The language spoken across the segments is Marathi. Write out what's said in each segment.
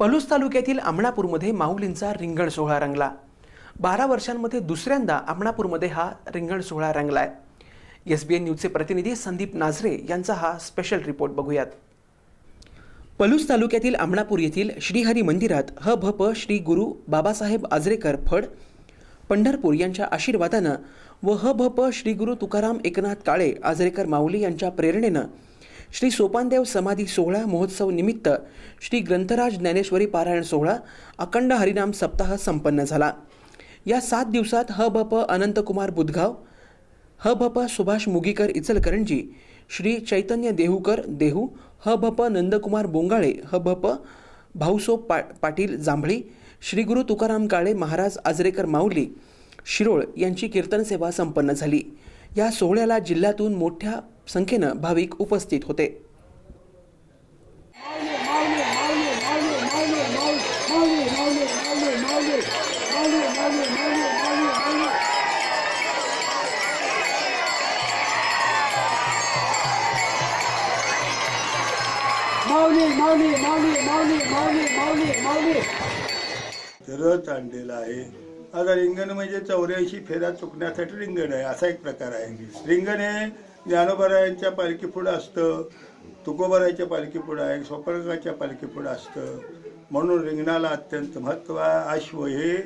पलूस तालुक्यातील आमणापूरमध्ये माऊलींचा रिंगण सोहळा रंगला. बारा वर्षांमध्ये दुसऱ्यांदा आमणापूरमध्ये हा रिंगण सोहळा रंगला आहे एस बी एन न्यूजचे प्रतिनिधी संदीप नाझरे यांचा हा स्पेशल रिपोर्ट बघूयात. पलूस तालुक्यातील आमणापूर येथील श्रीहरी मंदिरात ह भ प श्री गुरु बाबासाहेब आजरेकर फड पंढरपूर यांच्या आशीर्वादानं व ह भ प श्री गुरु तुकाराम एकनाथ काळे आजरेकर माऊली यांच्या प्रेरणेनं श्री सोपानदेव समाधी सोहळा महोत्सव निमित्त श्री ग्रंथराज ज्ञानेश्वरी पारायण सोहळा अखंड हरिनाम सप्ताह संपन्न झाला. या सात दिवसात ह भ प अनंतकुमार बुधगाव ह भ प सुभाष मुगीकर इचलकरंजी श्री चैतन्य देहूकर देहू ह भ प नंदकुमार बोंगाळे ह भ प भाऊसो पा पाटील जांभळी श्री गुरु तुकाराम काळे महाराज आजरेकर माऊली शिरोळ यांची कीर्तन सेवा संपन्न झाली. या सोहळ्याला जिल्ह्यातून मोठ्या संख्येनं भाविक उपस्थित होते माऊली माऊली माऊली माऊली माऊली माऊली माऊली रथ आणलेला आहे आता रिंगण म्हणजे चौऱ्याऐंशी फेऱ्या चुकण्यासाठी रिंगण आहे असा एक प्रकार आहे. रिंगण हे ज्ञानोबरायांच्या पालखी पुढं असतं तुकोबरायच्या पालखी पुढं आहे स्वपर्गाच्या पालखी पुढं असतं. म्हणून रिंगणाला अत्यंत महत्त्व आहे. अश्व हे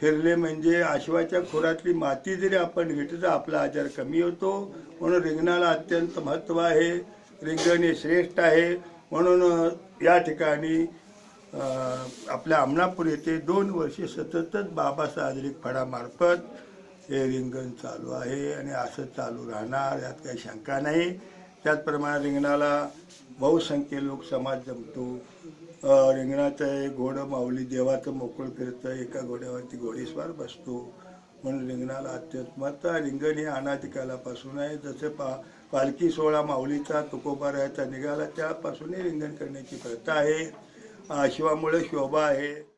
फिरले म्हणजे अश्वाच्या खोरातली माती जरी आपण घेतली तर आपला आजार कमी होतो. म्हणून रिंगणाला अत्यंत महत्त्व आहे. रिंगण हे श्रेष्ठ आहे. म्हणून या ठिकाणी आपल्या अमनापूर येथे दोन वर्षे सततच बाबासाहेब आजरिक फडामार्फत हे रिंगण चालू आहे आणि असं चालू राहणार यात काही शंका नाही. त्याचप्रमाणे रिंगणाला बहुसंख्य लोक समाज जमतो. रिंगणाचं एक घोडं माऊली देवाचं मोकळं फिरतं एका घोड्यावरती घोडेस्वार बसतो. म्हणून रिंगणाला अत्यंत महत्त्व रिंगण हे अनादिकालापासून आहे. जसे पा पालखी सोहळा माऊलीचा तुकोबारायाचा निघाला त्यापासूनही रिंगण करण्याची प्रथा आहे. शिवामुळे शोभा आहे.